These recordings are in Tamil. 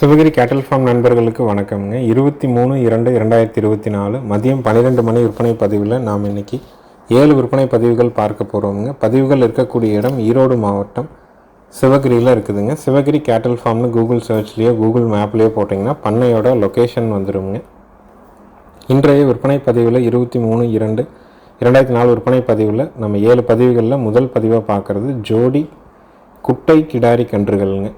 சிவகிரி கேட்டல் ஃபார்ம் நண்பர்களுக்கு வணக்கம்ங்க. இருபத்தி மூணு இரண்டு இரண்டாயிரத்தி இருபத்தி நாலு மதியம் பன்னிரெண்டு மணி விற்பனை பதிவில் நாம் இன்னைக்கு ஏழு விற்பனை பதிவுகள் பார்க்க போகிறோமுங்க பதிவுகள் இருக்கக்கூடிய இடம் ஈரோடு மாவட்டம் சிவகிரியில் இருக்குதுங்க. சிவகிரி கேட்டல் ஃபார்ம்னு கூகுள் சர்ச்லேயோ கூகுள் மேப்லேயோ போட்டிங்கன்னா பண்ணையோட லொக்கேஷன் வந்துடுங்க இன்றைய விற்பனை பதிவில் இருபத்தி மூணு இரண்டு இரண்டாயிரத்தி நாலு விற்பனை பதிவில் நம்ம ஏழு பதிவுகளில் முதல் பதிவாக பார்க்குறது ஜோடி குட்டை கிடாரி கன்றுகள்ங்க.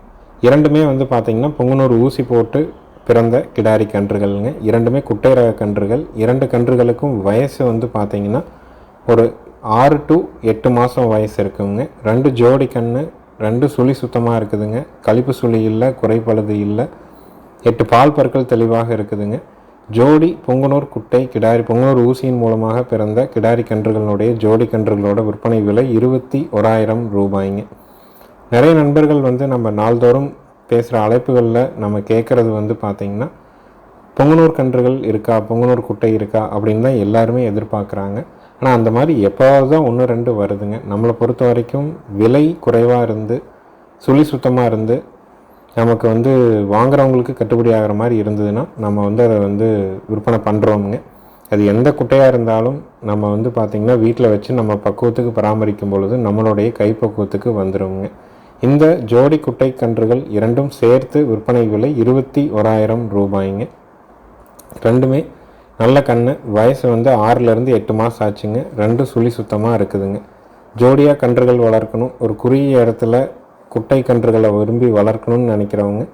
இரண்டுமே வந்து பார்த்திங்கன்னா பொங்கனூர் ஊசி போட்டு பிறந்த கிடாரி கன்றுகள்ங்க. இரண்டுமே குட்டை ரக கன்றுகள். இரண்டு கன்றுகளுக்கும் வயசு வந்து பார்த்திங்கன்னா ஒரு ஆறு டு எட்டு மாதம் வயசு இருக்குங்க. ரெண்டு ஜோடி கன்று ரெண்டு சுழி சுத்தமாக இருக்குதுங்க. கழிப்பு சுழி இல்லை குறைப்பழுது இல்லை. எட்டு பால் பற்கள் தெளிவாக இருக்குதுங்க. ஜோடி பொங்கனூர் குட்டை கிடாரி பொங்கனூர் ஊசியின் மூலமாக பிறந்த கிடாரி கன்றுகளுடைய ஜோடி கன்றுகளோட விற்பனை விலை இருபத்தி ஓராயிரம் ரூபாய்ங்க. நிறைய நண்பர்கள் வந்து நம்ம நாள்தோறும் பேசுகிற அழைப்புகளில் நம்ம கேட்குறது வந்து பார்த்திங்கன்னா பொங்கனூர் கன்றுகள் இருக்கா பொங்கனூர் குட்டை இருக்கா அப்படின்னு தான் எல்லாருமே எதிர்பார்க்குறாங்க. ஆனால் அந்த மாதிரி எப்போவாவது தான் ஒன்று ரெண்டு வருதுங்க. நம்மளை பொறுத்த வரைக்கும் விலை குறைவாக இருந்து சுழி சுத்தமாக இருந்து நமக்கு வந்து வாங்குறவங்களுக்கு கட்டுப்படி ஆகிற மாதிரி இருந்ததுன்னா நம்ம வந்து அதை வந்து விற்பனை பண்ணுறோமுங்க அது எந்த குட்டையாக இருந்தாலும் நம்ம வந்து பார்த்திங்கன்னா வீட்டில் வச்சு நம்ம பக்குவத்துக்கு பராமரிக்கும் பொழுது நம்மளுடைய கைப்பக்குவத்துக்கு வந்துடுவோங்க இந்த ஜோடி குட்டை கன்றுகள் இரண்டும் சேர்த்து விற்பனை விலை இருபத்தி ஓராயிரம் ரூபாய்ங்க. ரெண்டுமே நல்ல கன்று வயசு வந்து ஆறுலேருந்து எட்டு மாதம் ஆச்சுங்க. ரெண்டும் சுழி சுத்தமாக இருக்குதுங்க. ஜோடியாக கன்றுகள் வளர்க்கணும். ஒரு குறுகிய இடத்துல குட்டை கன்றுகளை விரும்பி வளர்க்கணும்னு நினைக்கிறவங்க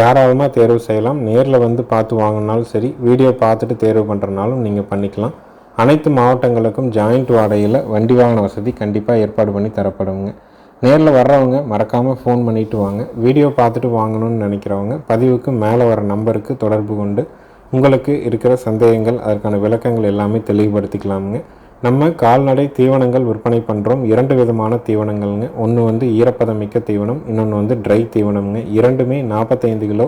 தாராளமாக தேர்வு செய்யலாம். நேரில் வந்து பார்த்து வாங்கினாலும் சரி வீடியோ பார்த்துட்டு தேர்வு பண்ணுறனாலும் நீங்கள் பண்ணிக்கலாம். அனைத்து மாவட்டங்களுக்கும் ஜாயிண்ட் வாடகையில் வண்டி வாகன வசதி கண்டிப்பாக ஏற்பாடு பண்ணி தரப்படுங்க. நேரில் வர்றவங்க மறக்காமல் ஃபோன் பண்ணிவிட்டு வாங்க. வீடியோ பார்த்துட்டு வாங்கணும்னு நினைக்கிறவங்க பதிவுக்கு மேலே வர நம்பருக்கு தொடர்பு கொண்டு உங்களுக்கு இருக்கிற சந்தேகங்கள் அதற்கான விளக்கங்கள் எல்லாமே தெளிவுபடுத்திக்கலாமுங்க. நம்ம கால்நடை தீவனங்கள் விற்பனை பண்ணுறோம் இரண்டு விதமான தீவனங்கள்ங்க. ஒன்று வந்து ஈரப்பதம் மிக்க தீவனம் இன்னொன்று வந்து ட்ரை தீவனம்ங்க. இரண்டுமே நாற்பத்தைந்து கிலோ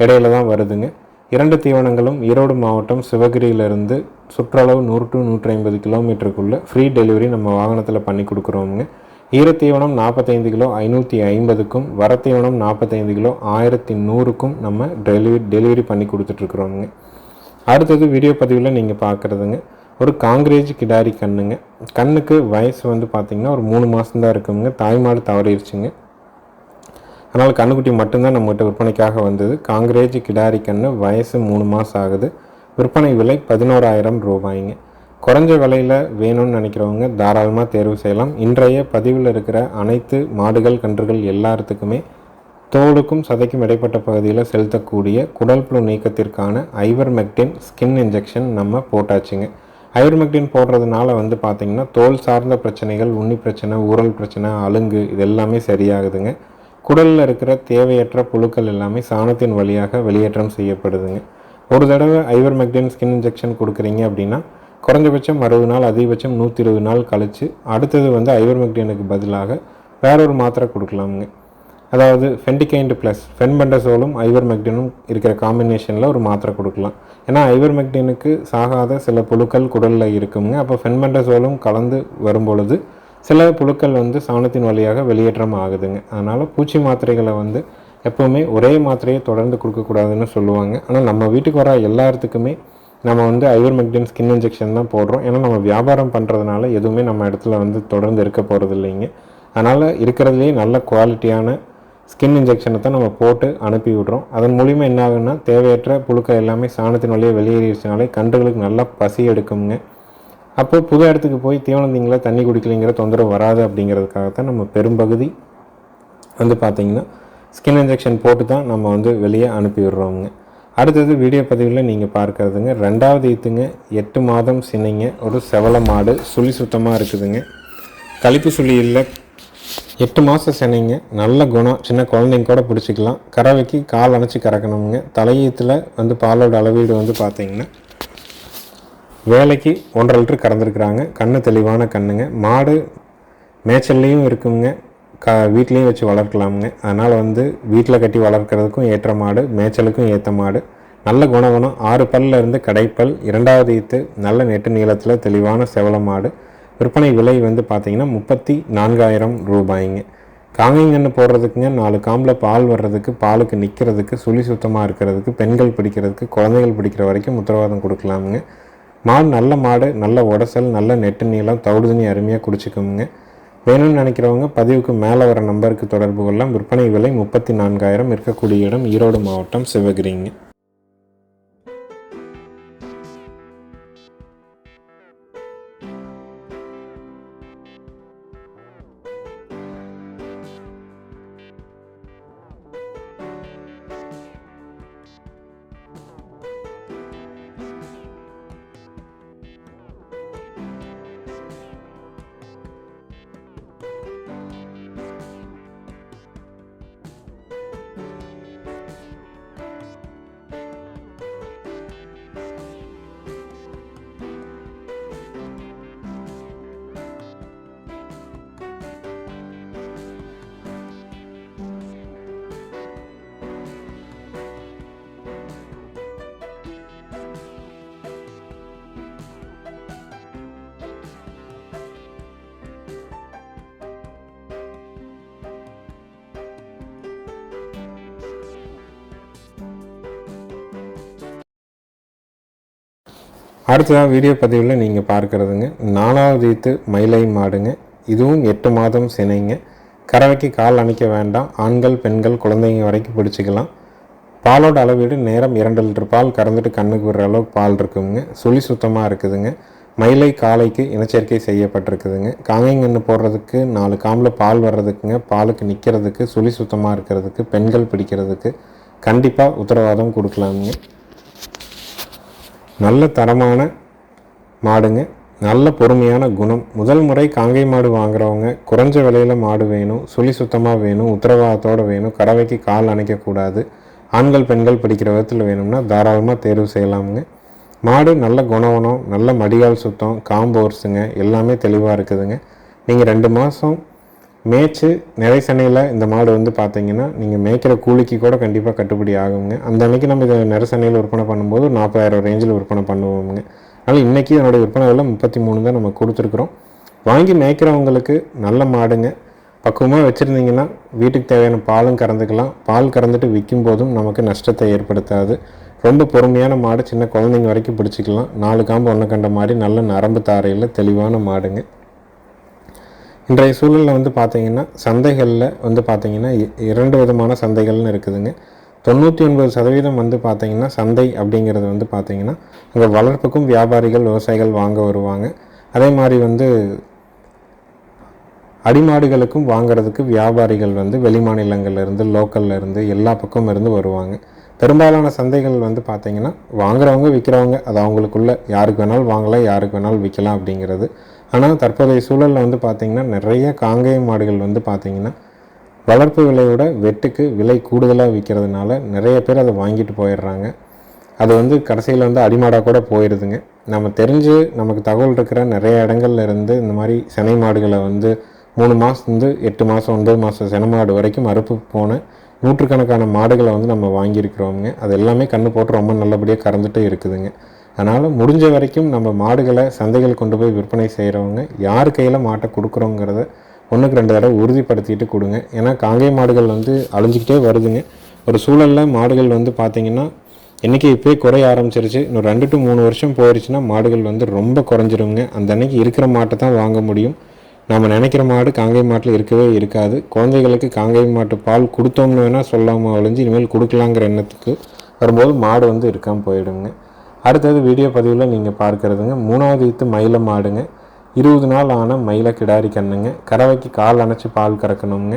இடையில தான் வருதுங்க. இரண்டு தீவனங்களும் ஈரோடு மாவட்டம் சிவகிரியிலிருந்து சுற்றளவு நூறு டு நூற்றி ஐம்பது கிலோமீட்டருக்குள்ளே ஃப்ரீ டெலிவரி நம்ம வாகனத்தில் பண்ணி கொடுக்குறோமுங்க. ஈரத்தீவனம் நாற்பத்தைந்து கிலோ ஐநூற்றி ஐம்பதுக்கும் வரத்தீவனம் நாற்பத்தைந்து கிலோ ஆயிரத்தி நூறுக்கும் நம்ம டெலிவரி டெலிவரி பண்ணி கொடுத்துட்ருக்குறோங்க அடுத்தது வீடியோ பதிவில் நீங்கள் பார்க்குறதுங்க ஒரு காங்கிரேஜ் கிடாரி கண்ணுங்க. கண்ணுக்கு வயசு வந்து பார்த்திங்கன்னா ஒரு மூணு மாதம்தான் இருக்குங்க. தாய்மாடு தவறிடுச்சுங்க அதனால் கண்ணுக்குட்டி மட்டும்தான் நம்மகிட்ட விற்பனைக்காக வந்தது. காங்கிரேஜ் கிடாரி கன்று வயசு மூணு மாதம் ஆகுது. விற்பனை விலை பதினோராயிரம் ரூபாய்ங்க. குறைஞ்ச விலையில் வேணும்னு நினைக்கிறவங்க தாராளமாக தேர்வு செய்யலாம். இன்றைய பதிவில் இருக்கிற அனைத்து மாடுகள் கன்றுகள் எல்லாத்துக்குமே தோலுக்கும் சதைக்கும் இடைப்பட்ட பகுதியில் செலுத்தக்கூடிய குடல் புழு நீக்கத்திற்கான ஐவர்மெக்டின் ஸ்கின் இன்ஜெக்ஷன் நம்ம போட்டாச்சுங்க. ஐவர்மெக்டின் போடுறதுனால வந்து பார்த்திங்கன்னா தோல் சார்ந்த பிரச்சனைகள் உண்ணி பிரச்சனை ஊரல் பிரச்சனை அலுங்கு இது எல்லாமே சரியாகுதுங்க. குடலில் இருக்கிற தேவையற்ற புழுக்கள் எல்லாமே சாணத்தின் வழியாக வெளியேற்றம் செய்யப்படுதுங்க. ஒரு தடவை ஐவர்மெக்டின் ஸ்கின் இன்ஜெக்ஷன் கொடுக்குறீங்க அப்படின்னா குறைஞ்சபட்சம் அறுபது நாள் அதிகபட்சம் நூற்றி இருபது நாள் கழித்து அடுத்தது வந்து ஐவர்மெக்டினுக்கு பதிலாக வேறொரு மாத்திரை கொடுக்கலாமுங்க. அதாவது ஃபென்டிகைண்ட் ப்ளஸ் ஃபென்பண்டசோலும் ஐவர்மெக்டினும் இருக்கிற காம்பினேஷனில் ஒரு மாத்திரை கொடுக்கலாம். ஏன்னா ஐவர்மெக்டினுக்கு சாகாத சில புழுக்கள் குடலில் இருக்குங்க அப்போ ஃபென்பண்டசோலும் கலந்து வரும்பொழுது சில புழுக்கள் வந்து சாணத்தின் வழியாக வெளியேற்றம் ஆகுதுங்க. அதனால் பூச்சி மாத்திரைகளை வந்து எப்போவுமே ஒரே மாத்திரையை தொடர்ந்து கொடுக்கக்கூடாதுன்னு சொல்லுவாங்க. ஆனால் நம்ம வீட்டுக்கு வர எல்லாத்துக்குமே நம்ம வந்து ஐவர்மெக்டின் ஸ்கின் இன்ஜெக்ஷன் தான் போடுறோம். ஏன்னா நம்ம வியாபாரம் பண்ணுறதுனால எதுவுமே நம்ம இடத்துல வந்து தொடர்ந்து இருக்க போகிறது இல்லைங்க. அதனால் இருக்கிறதுலேயே நல்ல குவாலிட்டியான ஸ்கின் இன்ஜெக்ஷனை தான் நம்ம போட்டு அனுப்பி விட்றோம். அதன் மூலிமா என்ன ஆகுன்னா தேவையற்ற புழுக்கள் எல்லாமே சாணத்தின் வழியே வெளியேறிடுச்சனாலே கன்றுகளுக்கு நல்லா பசி எடுக்குங்க. அப்போ புது இடத்துக்கு போய் தீவனந்தீங்களா தண்ணி குடிக்கலைங்கிற தொந்தரவு வராது அப்படிங்கிறதுக்காக தான் நம்ம பெரும்பகுதி வந்து பார்த்திங்கன்னா ஸ்கின் இன்ஜெக்ஷன் போட்டு தான் நம்ம வந்து வெளியே அனுப்பி விடுறோங்க அடுத்தது வீடியோ பதிவில் நீங்கள் பார்க்குறதுங்க. ரெண்டாவது ஈத்துங்க எட்டு மாதம் சினைங்க ஒரு செவல மாடு சுழி சுத்தமாக இருக்குதுங்க. கழிப்பு சுழி இல்லை எட்டு மாதம் சினைங்க நல்ல குணம் சின்ன குழந்தைங்க கூட பிடிச்சிக்கலாம். கறவைக்கு கால் அணைச்சி கறக்கணுங்க. தலையீத்தில் வந்து பாலோட அளவீடு வந்து பார்த்திங்கன்னா வேலைக்கு ஒன்றரை லிட்டர் கறந்துருக்குறாங்க. கண்ணு தெளிவான கண்ணுங்க. மாடு மேய்ச்சல்லையும் இருக்குங்க. கா வீட்லேயும் வச்சு வளர்க்கலாமுங்க. அதனால் வந்து வீட்டில் கட்டி வளர்க்குறதுக்கும் ஏற்ற மாடு மேய்ச்சலுக்கும் ஏற்ற மாடு. நல்ல குணகுணம் ஆறு பல்ல இருந்து கடைப்பல் இரண்டாவது ஈத்து நல்ல நெட்டு நீளத்தில் தெளிவான செவல மாடு. விற்பனை விலை வந்து பார்த்திங்கன்னா முப்பத்தி நான்காயிரம் ரூபாய்ங்க. காங்கைங்கன்னு போடுறதுக்குங்க நாலு காம்பில் பால் வர்றதுக்கு பாலுக்கு நிற்கிறதுக்கு சுழி சுத்தமாக இருக்கிறதுக்கு பெண்கள் பிடிக்கிறதுக்கு குழந்தைகள் பிடிக்கிற வரைக்கும் உத்தரவாதம் கொடுக்கலாமுங்க. மாடு நல்ல மாடு நல்ல உடசல் நல்ல நெட்டு நீளம் தவிடு தண்ணி அருமையாக குடிச்சிக்கோங்க. வேணும்னு நினைக்கிறவங்க பதிவுக்கு மேலே வர நம்பருக்கு தொடர்பு கொள்ளலாம். விற்பனை விலை முப்பத்தி நான்காயிரம். இருக்கக்கூடிய இடம் ஈரோடு மாவட்டம் சிவகிரிங்க. அடுத்ததாக வீடியோ பதிவில் நீங்கள் பார்க்குறதுங்க. நாலாவது ஈத்து மயிலை மாடுங்க. இதுவும் எட்டு மாதம் சினைங்க. கறவைக்கு கால் அணைக்க வேண்டாம். ஆண்கள் பெண்கள் குழந்தைங்க வரைக்கும் பிடிச்சிக்கலாம். பாலோட அளவீடு நேரம் இரண்டு லிட்டர் பால் கறந்துட்டு கண்ணுக்கு விடுற அளவுக்கு பால் இருக்குதுங்க சுழி சுத்தமாக இருக்குதுங்க. மயிலை காலைக்கு இனச்சேர்க்கை செய்யப்பட்டிருக்குதுங்க. காங்கைங்கன்று போடுறதுக்கு நாலு காம்பில் பால் வர்றதுக்குங்க. பாலுக்கு நிற்கிறதுக்கு சுழி சுத்தமாக இருக்கிறதுக்கு பெண்கள் பிடிக்கிறதுக்கு கண்டிப்பாக உத்தரவாதம் கொடுக்கலாமுங்க. நல்ல தரமான மாடுங்க. நல்ல பொறுமையான குணம். முதல் முறை காங்கை மாடு வாங்குறவங்க குறைஞ்ச விலையில் மாடு வேணும் சுழி சுத்தமாக வேணும் உத்தரவாதத்தோடு வேணும் கறவைக்கு கால் அணைக்கக்கூடாது ஆண்கள் பெண்கள் படிக்கிற விதத்தில் வேணும்னா தாராளமாக தேர்வு செய்யலாமுங்க. மாடு நல்ல குணவனம் நல்ல மடிகால் சுத்தம் காம்போர்ஸுங்க எல்லாமே தெளிவாக இருக்குதுங்க. நீங்கள் ரெண்டு மாதம் மேய்ச்சி நிறை சனையில் இந்த மாடு வந்து பார்த்தீங்கன்னா நீங்கள் மேய்க்கிற கூலிக்கு கூட கண்டிப்பாக கட்டுப்படி ஆகுங்க. அந்த அன்னைக்கு நம்ம இதை நிறை சனையில் விற்பனை பண்ணும்போது நாற்பதாயிரம் ரேஞ்சில் விற்பனை பண்ணுவோங்க அதனால் இன்றைக்கி இதனுடைய விற்பனை விலை முப்பத்தி மூணு தான் நம்ம கொடுத்துருக்குறோம். வாங்கி மேய்க்கிறவங்களுக்கு நல்ல மாடுங்க. பக்குவமாக வச்சுருந்தீங்கன்னா வீட்டுக்கு தேவையான பாலும் கறந்துக்கலாம். பால் கறந்துட்டு விற்கும் போதும் நமக்கு நஷ்டத்தை ஏற்படுத்தாது. ரொம்ப பொறுமையான மாடு சின்ன குழந்தைங்க வரைக்கும் பிடிச்சிக்கலாம். நாலு காம்பு ஒன்று கண்ட மாதிரி நல்ல நரம்பு தாரையில் தெளிவான மாடுங்க. இன்றைய சூழலில் வந்து பார்த்திங்கன்னா சந்தைகளில் வந்து பார்த்திங்கன்னா இரண்டு விதமான சந்தைகள்னு இருக்குதுங்க. தொண்ணூற்றி ஒன்பது சதவீதம் வந்து பார்த்திங்கன்னா சந்தை அப்படிங்கிறது வந்து பார்த்திங்கன்னா அங்கே வளர்ப்புக்கும் வியாபாரிகள் விவசாயிகள் வாங்க வருவாங்க. அதே மாதிரி வந்து அடிமாடுகளுக்கும் வாங்குறதுக்கு வியாபாரிகள் வந்து வெளி மாநிலங்கள்லேருந்து லோக்கல்லேருந்து எல்லா பக்கமும் இருந்து வருவாங்க. பெரும்பாலான சந்தைகள் வந்து பார்த்திங்கன்னா வாங்குறவங்க விற்கிறவங்க அது அவங்களுக்குள்ள யாருக்கு வேணாலும் வாங்கலாம் யாருக்கு வேணாலும் விற்கலாம் அப்படிங்கிறது ஆனால் தற்போதைய சூழலில் வந்து பார்த்திங்கன்னா நிறைய காங்கேய மாடுகள் வந்து பார்த்திங்கன்னா வளர்ப்பு விலையோட வெட்டுக்கு விலை கூடுதலாக விற்கிறதுனால நிறைய பேர் அதை வாங்கிட்டு போயிடுறாங்க. அது வந்து கடைசியில் வந்து அடிமாடாக கூட போயிடுதுங்க. நம்ம தெரிஞ்சு நமக்கு தகவல் இருக்கிற நிறைய இடங்கள்ல இருந்து இந்த மாதிரி சினை மாடுகளை வந்து மூணு மாதத்துலேருந்து எட்டு மாதம் ஒன்பது மாதம் சினை மாடு வரைக்கும் அறுப்பு போன நூற்றுக்கணக்கான மாடுகளை வந்து நம்ம வாங்கியிருக்கிறோங்க அது எல்லாமே கண்ணு போட்டு ரொம்ப நல்லபடியாக கறந்துட்டு இருக்குதுங்க. அதனால் முடிஞ்ச வரைக்கும் நம்ம மாடுகளை சந்தைகள் கொண்டு போய் விற்பனை செய்கிறவங்க யார் கையில் மாட்டை கொடுக்குறோங்கிறத ஒன்றுக்கு ரெண்டு தடவை உறுதிப்படுத்திட்டு கொடுங்க. ஏன்னா காங்கை மாடுகள் வந்து அழிஞ்சிக்கிட்டே வருதுங்க. ஒரு சூழலில் மாடுகள் வந்து பார்த்திங்கன்னா இன்றைக்கி இப்போயே குறைய ஆரம்பிச்சிருச்சு. இன்னும் ரெண்டு டு மூணு வருஷம் போயிடுச்சுன்னா மாடுகள் வந்து ரொம்ப குறைஞ்சிருங்க. அந்த அன்னைக்கு இருக்கிற மாட்டை தான் வாங்க முடியும். நம்ம நினைக்கிற மாடு காங்கை மாட்டில் இருக்கவே இருக்காது. குழந்தைகளுக்கு காங்கை மாட்டு பால் கொடுத்தோம்னு வேணால் சொல்லாமல் ஒழிஞ்சு இனிமேல் கொடுக்கலாங்கிற எண்ணத்துக்கு வரும்போது மாடு வந்து இருக்காமல் போயிடுங்க. அடுத்தது வீடியோ பதிவில் நீங்கள் பார்க்குறதுங்க. மூணாவது ஈத்து மயில மாடுங்க. இருபது நாள் ஆன மயில கிடாரி கண்ணுங்க. கறவைக்கு கால் அணைச்சி பால் கறக்கணுங்க.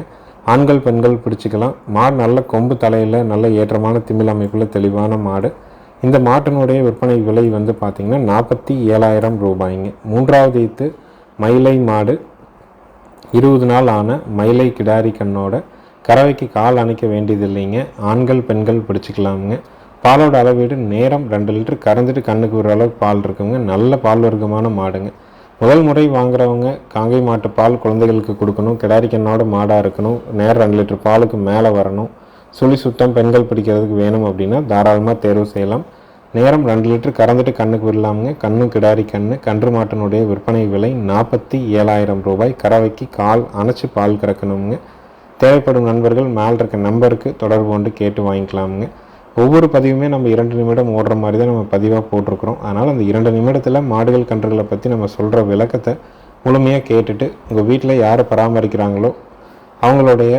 ஆண்கள் பெண்கள் பிடிச்சிக்கலாம். மாடு நல்ல கொம்பு தலையில் நல்ல ஏற்றமான திமிழ் அமைப்பில் தெளிவான மாடு. இந்த மாட்டினுடைய விற்பனை விலை வந்து பார்த்திங்கன்னா நாற்பத்தி ஏழாயிரம் ரூபாய்ங்க. மூன்றாவது ஈத்து மயிலை மாடு. இருபது நாள் ஆன மயிலை கிடாரி கண்ணோட கறவைக்கு கால் அணைக்க வேண்டியது இல்லைங்க ஆண்கள் பெண்கள் பிடிச்சிக்கலாமுங்க. பாலோட அளவீடு நேரம் ரெண்டு லிட்டர் கறந்துட்டு கண்ணுக்கு ஒரு அளவுக்கு பால் இருக்குங்க நல்ல பால் வர்க்கமான மாடுங்க. முதல் முறை வாங்குறவங்க காங்கை மாட்டு பால் குழந்தைகளுக்கு கொடுக்கணும். கிடாரி கண்ணோட மாடாக இருக்கணும். நேரம் ரெண்டு லிட்டர் பாலுக்கு மேலே வரணும். சுழி சுத்தம் பெண்கள் பிடிக்கிறதுக்கு வேணும் அப்படின்னா தாராளமாக தேர்வு செய்யலாம். நேரம் ரெண்டு லிட்டர் கறந்துட்டு கண்ணுக்கு விடலாமுங்க கண்ணு கிடாரி கண்ணு கன்று மாட்டினுடைய விற்பனை விலை நாற்பத்தி ஏழாயிரம் ரூபாய். கறவைக்கு கால் அணைச்சி பால் கறக்கணுங்க தேவைப்படும் நண்பர்கள் மேல் இருக்க நம்பருக்கு தொடர்பு கொண்டு கேட்டு வாங்கிக்கலாமுங்க. ஒவ்வொரு பதிவுமே நம்ம இரண்டு நிமிடம் ஓடுற மாதிரி தான் நம்ம பதிவாக போட்டிருக்கிறோம். அதனால் அந்த இரண்டு நிமிடத்தில் மாடுகள் கன்றுகளை பற்றி நம்ம சொல்கிற விளக்கத்தை முழுமையாக கேட்டுட்டு உங்கள் வீட்டில் யாரை பராமரிக்கிறாங்களோ அவங்களுடைய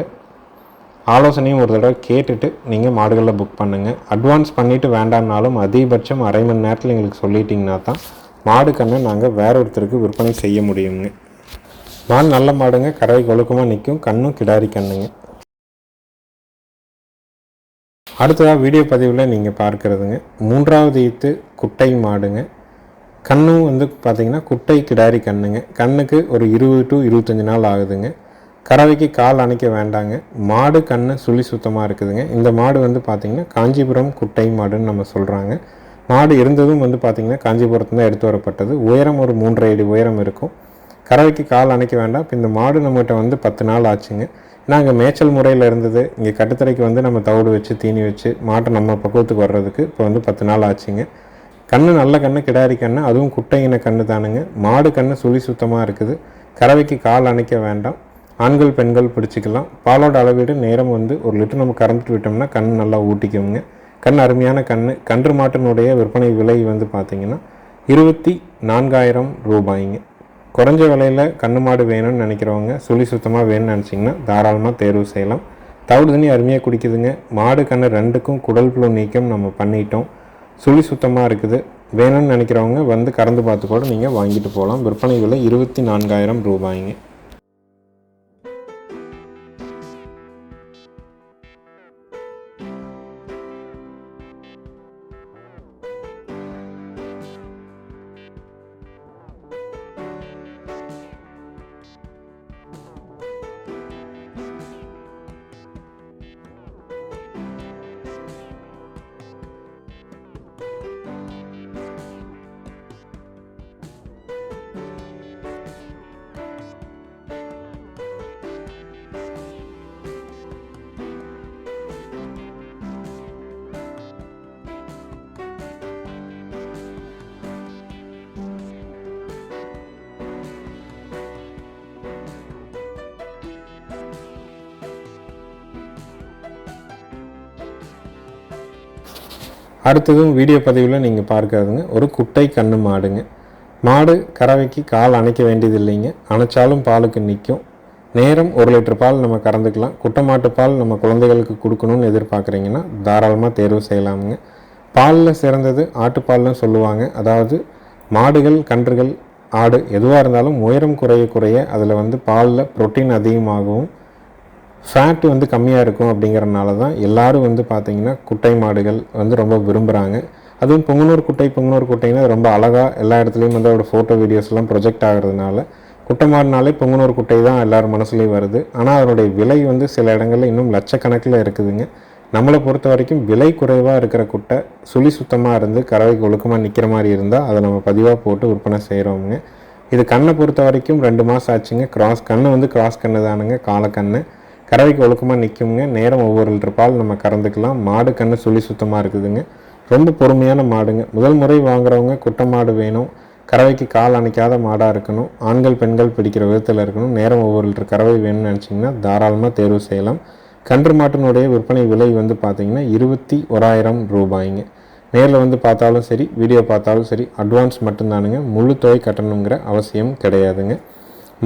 ஆலோசனையும் ஒரு தடவை கேட்டுட்டு நீங்கள் மாடுகளில் புக் பண்ணுங்கள் அட்வான்ஸ் பண்ணிவிட்டு வேண்டாம்னாலும் அதிகபட்சம் அரை மணி நேரத்தில் எங்களுக்கு சொல்லிட்டிங்கன்னா தான் மாடு கண்ணை நாங்கள் வேற ஒருத்தருக்கு விற்பனை செய்ய முடியுங்க மாடு நல்ல மாடுங்க கரை கொழுக்கமாக நிற்கும் கண்ணும் கிடாரி கண்ணுங்க. அடுத்ததாக வீடியோ பதிவில் நீங்கள் பார்க்குறதுங்க. மூன்றாவது ஈத்து குட்டை மாடுங்க. கண்ணும் வந்து பார்த்தீங்கன்னா குட்டை கிடாரி கண்ணுங்க. கண்ணுக்கு ஒரு இருபது டு இருபத்தஞ்சி நாள் ஆகுதுங்க. கறவைக்கு கால் அணைக்க வேண்டாங்க. மாடு கண்ணு சுழி சுத்தமாக இருக்குதுங்க. இந்த மாடு வந்து பார்த்திங்கன்னா காஞ்சிபுரம் குட்டை மாடுன்னு நம்ம சொல்கிறாங்க மாடு இருந்ததும் வந்து பார்த்திங்கன்னா காஞ்சிபுரத்துலேருந்து தான் எடுத்து வரப்பட்டது. உயரம் ஒரு மூன்றரை அடி உயரம் இருக்கும். கறவைக்கு கால் அணைக்க வேண்டாம். இப்போ இந்த மாடு நம்மகிட்ட வந்து பத்து நாள் ஆச்சுங்க. நாங்கள் மேய்ச்சல் முறையில் இருந்தது இங்கே கட்டுத்தரைக்கு வந்து நம்ம தவிடு வச்சு தீனி வச்சு மாட்டை நம்ம பக்குவத்துக்கு வர்றதுக்கு இப்போ வந்து பத்து நாள் ஆச்சுங்க. கண்ணு நல்ல கண்ணு கிடாரி கண்ணு அதுவும் குட்டையின கண்ணு தானுங்க. மாடு கண்ணு சுழி சுத்தமாக இருக்குது. கறவைக்கு கால் அணைக்க வேண்டாம். ஆண்கள் பெண்கள் பிடிச்சிக்கலாம். பாலோட அளவீடு நேரம் வந்து ஒரு லிட்டர் நம்ம கறந்துட்டு விட்டோம்னா கண் நல்லா ஊட்டிக்குவோங்க கண் அருமையான கண் கன்று மாட்டினுடைய விற்பனை விலை வந்து பார்த்திங்கன்னா இருபத்தி நான்காயிரம் ரூபாய்ங்க. குறைஞ்ச விலையில் கண்ணு மாடு வேணும்னு நினைக்கிறவங்க சுழி சுத்தமாக வேணும்னு நினச்சிங்கன்னா தாராளமாக தேர்வு செய்யலாம். தவிடு தண்ணி அருமையாக குடிக்குதுங்க. மாடு கண்ணு ரெண்டுக்கும் குடல் புழு நீக்கம் நம்ம பண்ணிட்டோம். சுழி சுத்தமாக இருக்குது. வேணும்னு நினைக்கிறவங்க வந்து கறந்து பார்த்து கூட நீங்கள் வாங்கிட்டு போகலாம். விற்பனை விலை இருபத்தி நான்காயிரம் ரூபாய்ங்க. அடுத்ததும் வீடியோ பதிவில் நீங்கள் பார்க்கறதுங்க ஒரு குட்டை கண்ணு மாடுங்க. மாடு கறவைக்கு கால் அணைக்க வேண்டியது இல்லைங்க அணைச்சாலும் பாலுக்கு நிற்கும் நேரம் ஒரு லிட்டர் பால் நம்ம கறந்துக்கலாம். குட்டை மாட்டு பால் நம்ம குழந்தைகளுக்கு கொடுக்கணும்னு எதிர்பார்க்குறீங்கன்னா தாராளமாக தேர்வு செய்யலாமுங்க. பாலில் சிறந்தது ஆட்டுப்பால்னு சொல்லுவாங்க. அதாவது மாடுகள் கன்றுகள் ஆடு எதுவாக இருந்தாலும் உயரம் குறைய குறைய அதில் வந்து பாலில் புரோட்டீன் அதிகமாகவும் ஃபேட் வந்து கம்மியாக இருக்கும் அப்படிங்கிறனால தான் எல்லோரும் வந்து பார்த்திங்கன்னா குட்டை மாடுகள் வந்து ரொம்ப விரும்புகிறாங்க அதுவும் பொங்கனூர் குட்டை பொங்கனூர் குட்டைன்னா ரொம்ப அழகாக எல்லா இடத்துலையும் வந்து அதோடய ஃபோட்டோ வீடியோஸ்லாம் ப்ரொஜெக்ட் ஆகிறதுனால குட்டை மாடுனாலே பொங்கனூர் குட்டை தான் எல்லோரும் மனசுலேயும் வருது. ஆனால் அதனுடைய விலை வந்து சில இடங்களில் இன்னும் லட்சக்கணக்கில் இருக்குதுங்க. நம்மளை பொறுத்த வரைக்கும் விலை குறைவாக இருக்கிற குட்டை சுழி சுத்தமாக இருந்து கறவைக்கு ஒழுக்கமாக நிற்கிற மாதிரி இருந்தால் அதை நம்ம பதிவாக போட்டு விற்பனை செய்கிறோமுங்க இது கண்ணை பொறுத்த வரைக்கும் ரெண்டு மாதம் ஆச்சுங்க. கிராஸ் கண்ணு வந்து கிராஸ் கண்ணு தானுங்க. காலக்கண்ணு. கறவைக்கு ஒழுக்கமாக நிற்குங்க நேரம் ஒவ்வொரு லிட்டர் பால் நம்ம கறந்துக்கலாம். மாடு கண்ணு சுழி சுத்தமாக இருக்குதுங்க. ரொம்ப பொறுமையான மாடுங்க. முதல் முறை வாங்குறவங்க குட்டை மாடு வேணும். கறவைக்கு கால் அணைக்காத மாடாக இருக்கணும். ஆண்கள் பெண்கள் பிடிக்கிற விதத்தில் இருக்கணும். நேரம் ஒவ்வொரு லிட்டர் கறவை வேணும்னு நினச்சிங்கன்னா தாராளமாக தேர்வு செய்யலாம். கன்று மாட்டினுடைய விற்பனை விலை வந்து பார்த்திங்கன்னா இருபத்தி ஓராயிரம் ரூபாய்ங்க. நேரில் வந்து பார்த்தாலும் சரி வீடியோ பார்த்தாலும் சரி அட்வான்ஸ் மட்டும்தானுங்க. முழு தொகை கட்டணுங்கிற அவசியம் கிடையாதுங்க.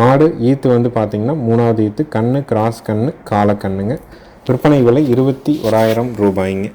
மாடு ஈத்து வந்து பார்த்திங்கன்னா மூணாவது ஈத்து கண்ணு கிராஸ் கண்ணு காலக்கண்ணுங்க. விற்பனை விலை இருபத்தி ஓராயிரம் ரூபாய்ங்க.